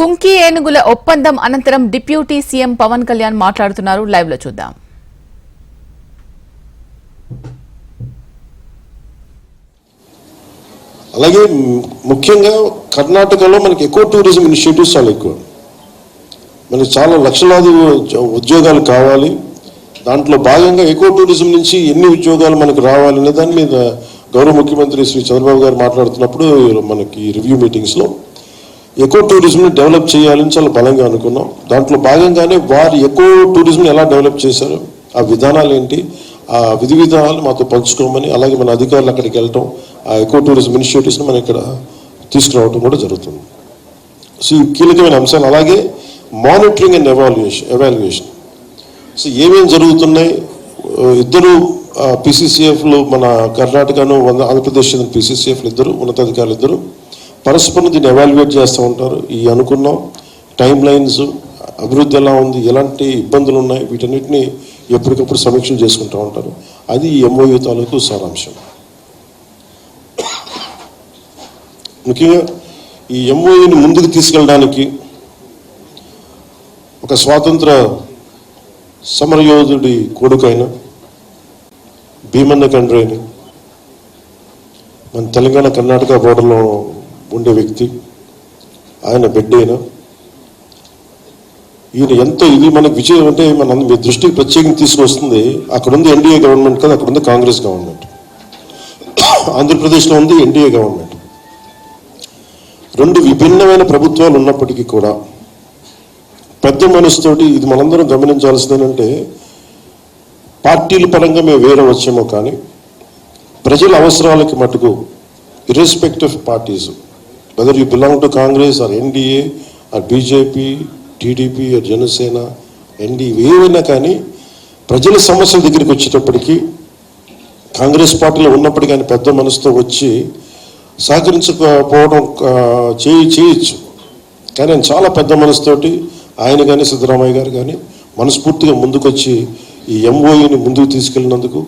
కుంకి ఏనుగుల ఒప్పందం అనంతరం డిప్యూటీ సీఎం పవన్ కళ్యాణ్ మాట్లాడుతున్నారు. లైవ్లో చూద్దాం. అలాగే ముఖ్యంగా కర్ణాటకలో మనకి ఎక్కువ టూరిజం ఇనిషియేటివ్స్ చాలా ఎక్కువ. మనకి చాలా లక్షలాది ఉద్యోగాలు కావాలి. దాంట్లో భాగంగా ఎక్కువ టూరిజం నుంచి ఎన్ని ఉద్యోగాలు మనకు రావాలనే దాని మీద గౌరవ ముఖ్యమంత్రి శ్రీ చంద్రబాబు గారు మాట్లాడుతున్నప్పుడు మనకి రివ్యూ మీటింగ్స్లో ఎక్కువ టూరిజంని డెవలప్ చేయాలని చాలా బలంగా అనుకున్నాం. దాంట్లో భాగంగానే వారు ఎక్కువ టూరిజంని ఎలా డెవలప్ చేశారు ఆ విధానాలు ఏంటి ఆ విధి విధానాలు మాతో పంచుకోమని అలాగే మన అధికారులు అక్కడికి వెళ్ళటం ఆ ఎక్కువ టూరిజం ఇనిషియేటివ్స్ని మనం ఇక్కడ తీసుకురావడం కూడా జరుగుతుంది. సో ఈ కీలకమైన అంశాలు అలాగే monitoring and evaluation evaluation. So ఏమేం జరుగుతున్నాయి? ఇద్దరు పిసిసిఎఫ్లు మన కర్ణాటకను వంద- ఆంధ్రప్రదేశ్ చెందిన పిసిసిఎఫ్లు ఇద్దరు ఉన్నతాధికారులు ఇద్దరు. పరస్పరం దీన్ని ఎవాల్యుయేట్ చేస్తూ ఉంటారు. ఈ అనుకున్నాం. టైం లైన్స్ అభివృద్ధి ఎలా ఉంది ఎలాంటి ఇబ్బందులు ఉన్నాయి వీటన్నిటిని ఎప్పటికప్పుడు సమీక్షలు చేసుకుంటూ ఉంటారు. అది ఈ ఎంఓయూ తాలూకు సారాంశం. ముఖ్యంగా ఈ ఎంఓయూని ముందుకు తీసుకెళ్ళడానికి ఒక స్వాతంత్ర సమరయోధుడి కొడుకైన భీమన్న కండ్రేని మన తెలంగాణ కర్ణాటక బోర్డర్లో ఉండే వ్యక్తి ఆయన బిడ్డ ఈయన ఎంత ఇది మనకు విజయం అంటే మన మీ దృష్టికి ప్రత్యేకంగా తీసుకొస్తుంది అక్కడ ఉంది ఎన్డీఏ గవర్నమెంట్ కదా అక్కడ ఉంది కాంగ్రెస్ గవర్నమెంట్. ఆంధ్రప్రదేశ్లో ఉంది ఎన్డీఏ గవర్నమెంట్. రెండు విభిన్నమైన ప్రభుత్వాలు ఉన్నప్పటికీ కూడా పెద్ద మనసుతోటి ఇది మనందరం గమనించాల్సిందేనంటే పార్టీల పరంగా మేము వేరే వచ్చామో కానీ ప్రజల అవసరాలకి మటుకు irrespective of parties whether you belong to Congress or NDA or BJP TDP or Janasena ND ఏవైనా కానీ ప్రజల సమస్యల దగ్గరికి వచ్చేటప్పటికీ కాంగ్రెస్ పార్టీలో ఉన్నప్పటికీ కానీ పెద్ద మనసుతో వచ్చి సహకరించకపోవడం చేయి చేయొచ్చు. కానీ ఆయన చాలా పెద్ద మనసుతోటి ఆయన కానీ సిద్ధరామయ్య గారు కానీ మనస్ఫూర్తిగా ముందుకొచ్చి ఈ ఎంఓఈని ముందుకు తీసుకెళ్ళినందుకు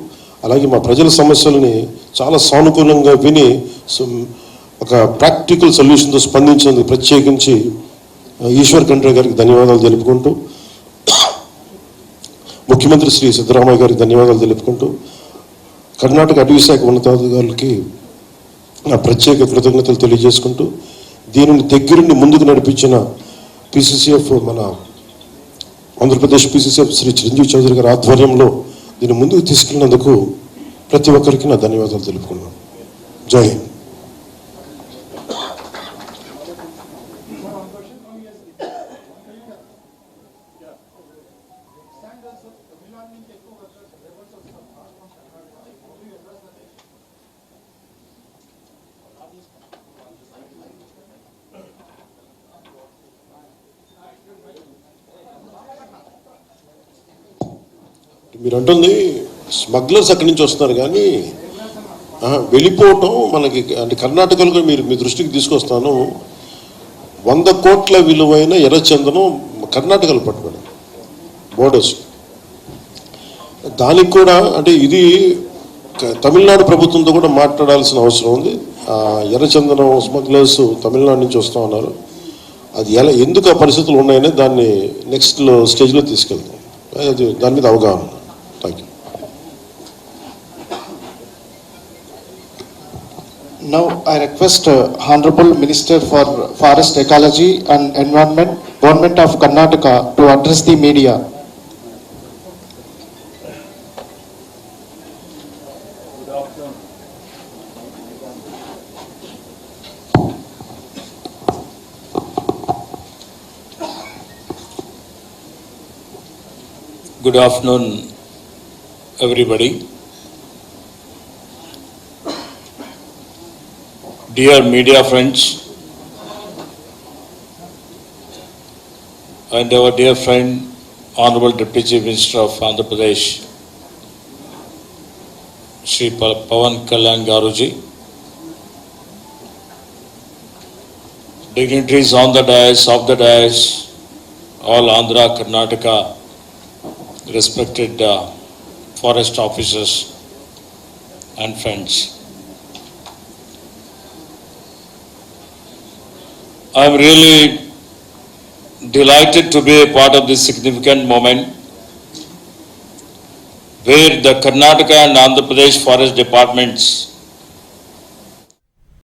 అలాగే మా ప్రజల సమస్యలని చాలా సానుకూలంగా విని ఒక ప్రాక్టికల్ సొల్యూషన్తో స్పందించినందుకు ప్రత్యేకించి ఈశ్వర్ ఖండ్రే గారికి ధన్యవాదాలు తెలుపుకుంటూ ముఖ్యమంత్రి శ్రీ సిద్ధరామయ్య గారికి ధన్యవాదాలు తెలుపుకుంటూ కర్ణాటక అటవీ శాఖ ఉన్నతాధికారులకి నా ప్రత్యేక కృతజ్ఞతలు తెలియజేసుకుంటూ దీనిని దగ్గరుండి ముందుకు నడిపించిన పిసిసిఎఫ్ మన ఆంధ్రప్రదేశ్ పిసిసిఎఫ్ శ్రీ చిరంజీవి చౌదరి గారి ఆధ్వర్యంలో దీన్ని ముందుకు తీసుకెళ్ళినందుకు ప్రతి ఒక్కరికి నా ధన్యవాదాలు తెలుపుకున్నాను జై హింద్. మీరు అంటుంది స్మగ్లర్స్ అక్కడి నుంచి వస్తున్నారు కానీ వెళ్ళిపోవటం మనకి అంటే కర్ణాటకలో మీరు మీ దృష్టికి తీసుకొస్తాను వంద కోట్ల విలువైన ఎర్రచందనం కర్ణాటకలో పట్టుబడి బోర్డర్స్ దానికి కూడా అంటే ఇది తమిళనాడు ప్రభుత్వంతో కూడా మాట్లాడాల్సిన అవసరం ఉంది. ఎర్రచందనం స్మగ్లర్స్ తమిళనాడు నుంచి వస్తూ ఉన్నారు. అది ఎలా ఎందుకు ఆ పరిస్థితులు ఉన్నాయని దాన్ని నెక్స్ట్ స్టేజ్లో తీసుకెళ్తాం. అది దాని మీద అవగాహన. Thank you Now I request uh, Honorable Minister for Forest Ecology and Environment, Government of Karnataka to address the media. Good afternoon, everybody. Dear media friends, and our dear friend, Honorable Deputy Minister of Andhra Pradesh, Sri Pa- Pavan Kalyan Garuji, dignitaries on the dais, of the dais, all Andhra, Karnataka, respected uh, forest officers and friends. I am really delighted to be a part of this significant moment where the Karnataka and Andhra Pradesh forest departments